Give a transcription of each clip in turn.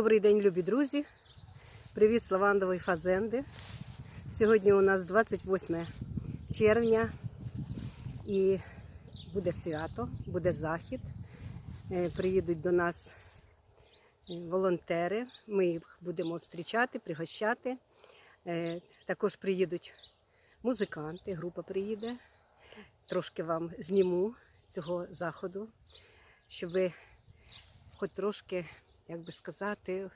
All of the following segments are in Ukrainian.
Добрий день, любі друзі. Привіт з лавандової фазенди. Сьогодні у нас 28 червня і буде свято, буде захід. Е, Приїдуть до нас е, волонтери. Ми їх будемо зустрічати, пригощати. Е, Також приїдуть музиканти, група приїде. Трошки вам зніму цього заходу, щоб ви хоч трошки, як би сказати,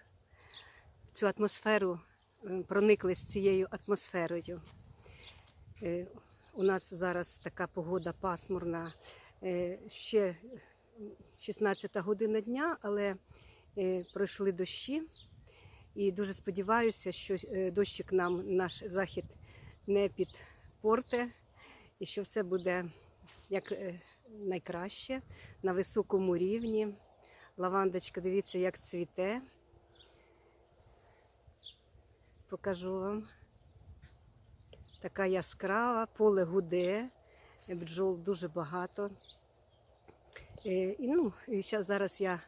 цю атмосферу проникли з цією атмосферою. Е, У нас зараз така погода пасмурна, е, ще 16 година дня, але е, пройшли дощі. І дуже сподіваюся, що дощик нам наш захід не підпорте, і що все буде як найкраще на високому рівні. Лавандочка, дивіться, як цвіте. Покажу вам. Така яскрава, поле гуде, бджол дуже багато. Е, І, ну, і зараз, я,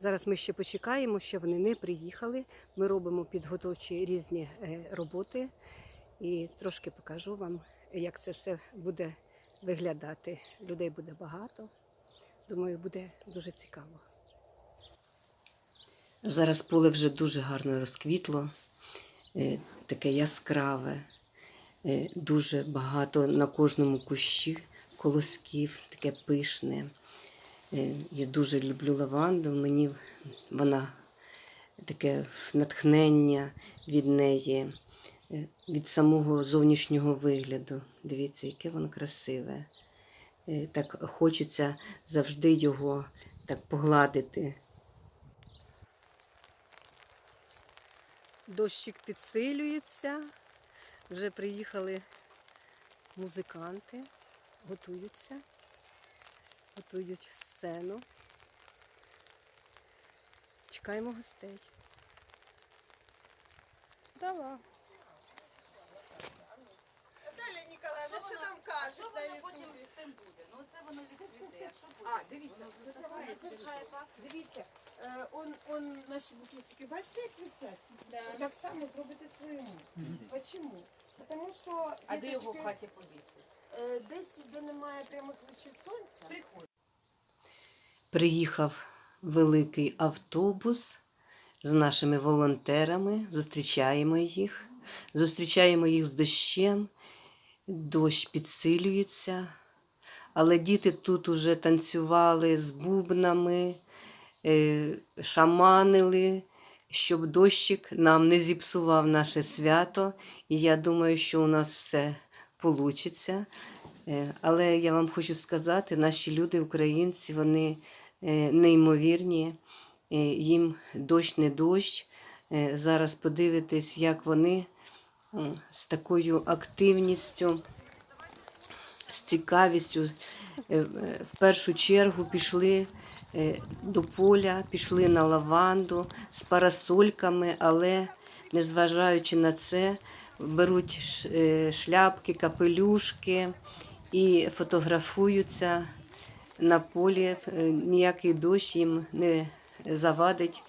зараз ми ще почекаємо, ще вони не приїхали. Ми робимо підготовчі різні е, роботи і трошки покажу вам, як це все буде виглядати. Людей буде багато. Думаю, буде дуже цікаво. Зараз поле вже дуже гарно розквітло, е, таке яскраве, е, дуже багато на кожному кущі колосків, таке пишне. Е, Я дуже люблю лаванду, мені вона таке натхнення від неї, від самого зовнішнього вигляду. Дивіться, яке воно красиве. Так хочеться завжди його так погладити. Дощик підсилюється. Вже приїхали музиканти, готуються, готують сцену. Чекаємо гостей. Дала. Наталя Ніколаївна, що там кажуть Що воно потім з цим буде? Ну це воно відцвіте. А дивіться, Воно це засихає чи? Дивіться, е, он, он наші букетики, бачите, як висять? Так само зробити своєму. Чому? Тому що А де його в хаті повісить? е, десь, де немає прямих лучів сонця, Приходь. Приїхав великий автобус з нашими волонтерами. Зустрічаємо їх. Зустрічаємо їх з дощем. Дощ підсилюється. Але діти тут уже танцювали з бубнами, шаманили, щоб дощик нам не зіпсував наше свято. І я думаю, що у нас все вийде. Але я вам хочу сказати, наші люди, українці, вони е, неймовірні. Е, Їм дощ не дощ. Е, Зараз подивитесь, як вони з такою активністю, з цікавістю е, е, в першу чергу пішли е, до поля, пішли на лаванду з парасольками, але незважаючи на це, беруть е, шляпки, капелюшки і фотографуються на полі. Е, Ніякий дощ їм не завадить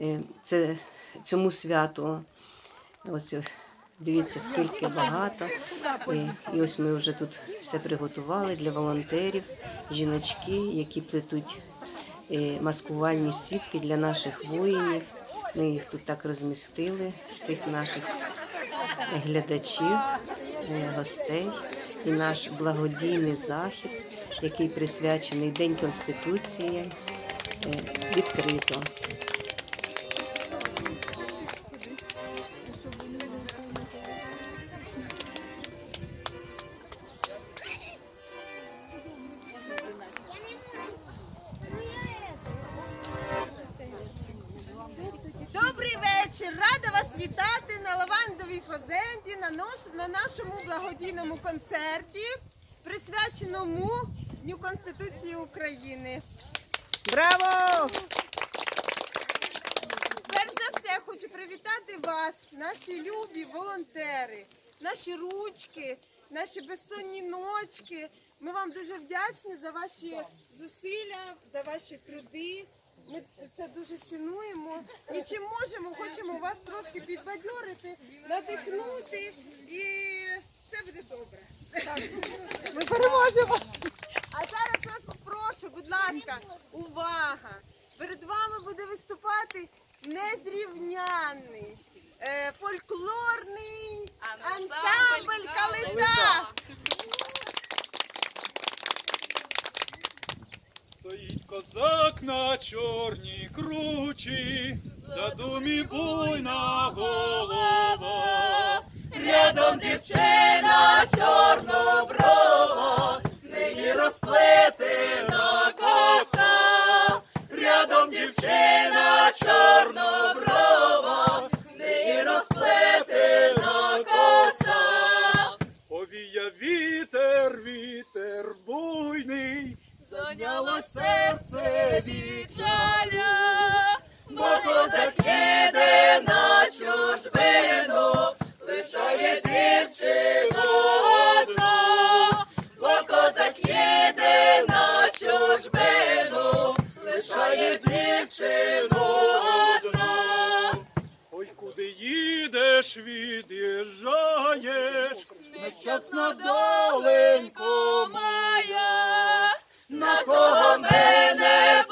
е, це, цьому святу. Ось е, дивіться, скільки багато. І, і ось ми вже тут все приготували для волонтерів, жіночки, які плетуть е, маскувальні сітки для наших воїнів. Ми їх тут так розмістили, всіх наших глядачів, е, гостей і наш благодійний захід, який присвячений День Конституції, е, відкрито. Присвяченому Дню Конституції України. Браво! Перш за все хочу привітати вас, наші любі волонтери, наші ручки, наші безсонні ночки. Ми вам дуже вдячні за ваші зусилля, за ваші труди. Ми це дуже цінуємо. І чим можемо, хочемо вас трошки підбадьорити, надихнути, і все буде добре. Ми переможемо. А зараз вас попрошу, будь ласка, увага! Перед вами буде виступати незрівнянний е, фольклорний ансамбль Калита. Стоїть козак на чорній кручі, задумі буйна голова. Рядом дівчина чорноброва, нині розплетена коса. Рядом дівчина чорноброва, нині розплетена коса. Повія вітер, вітер буйний, Зайняло серце від жаля, бо козак їде на чужбину, лишає дівчину одну, бо козак їде на чужбину, лишає дівчину одну. ой куди їдеш, від'їжджаєш, Нещасна доленько моя, на кого мене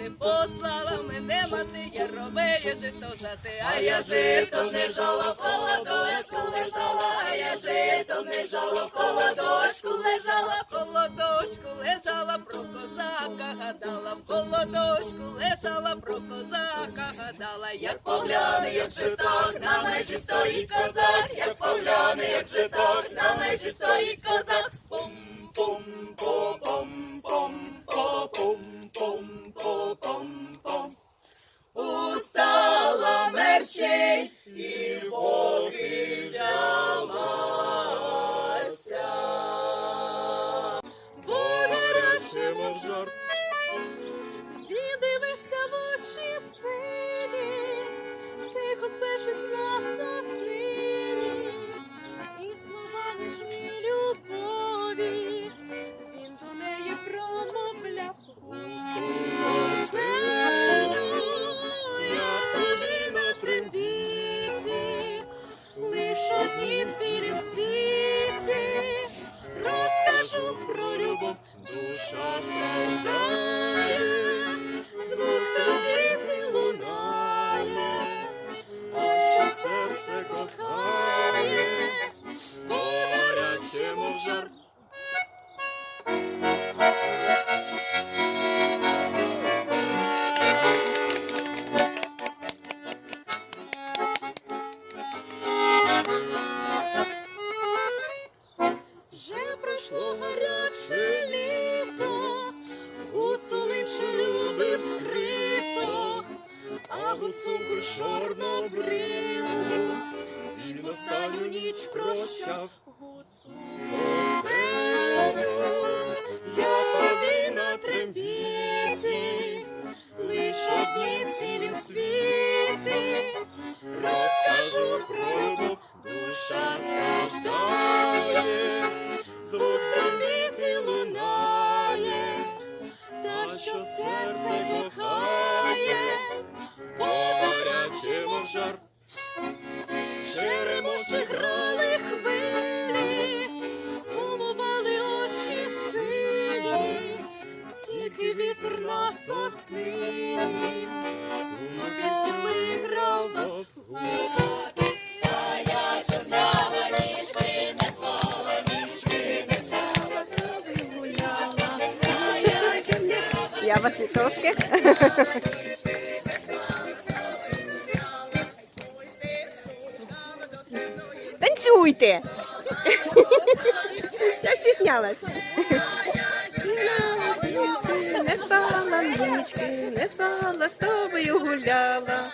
жати, послала мене мати, яровеє жито жати, а я жито не жала, холодочку лежала, а я жито не жала, в холодочку лежала, в холодочку лежала, про козака гадала, в холодочку лежала, про козака гадала, як погляне, як же так, на межі стоїть козак, як погляне, як же так, на межі стоїть козак, пум пом пом вітер на сосни, сумну пісню виграв вовку. Я вас трошки. Танцюйте! Я стіснялась спала нічки, не спала, з тобою гуляла.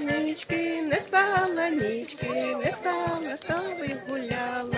Нічки, не спала, нічки, не спала, з тобою гуляла.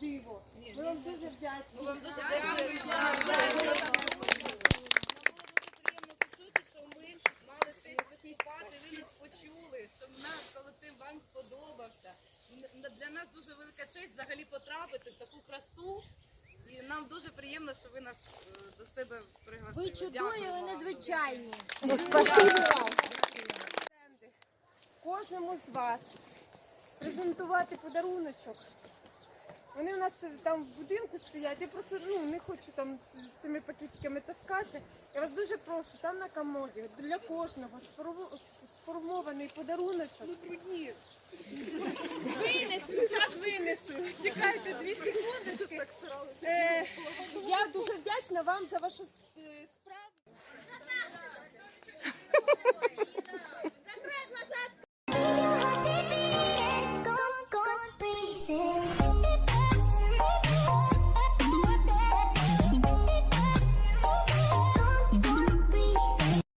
диво. Ми вам дуже вдячні. Вам дуже дякую. приємно почути, що ми мали честь виступати, ви нас почули, що наш колектив вам сподобався. Для нас дуже велика честь взагалі потрапити в таку красу. І нам дуже приємно, що ви нас е, до себе пригласили. Ви чудові, ви незвичайні. стенди. Кожному з вас презентувати подаруночок. Вони у нас там в будинку стоять. Я просто ну, не хочу там з цими пакетиками таскати. Я вас дуже прошу, там на комоді для кожного сформований подаруночок. Винесу, час винесу. Чекайте дві секундочки. Е, я дуже вдячна вам за вашу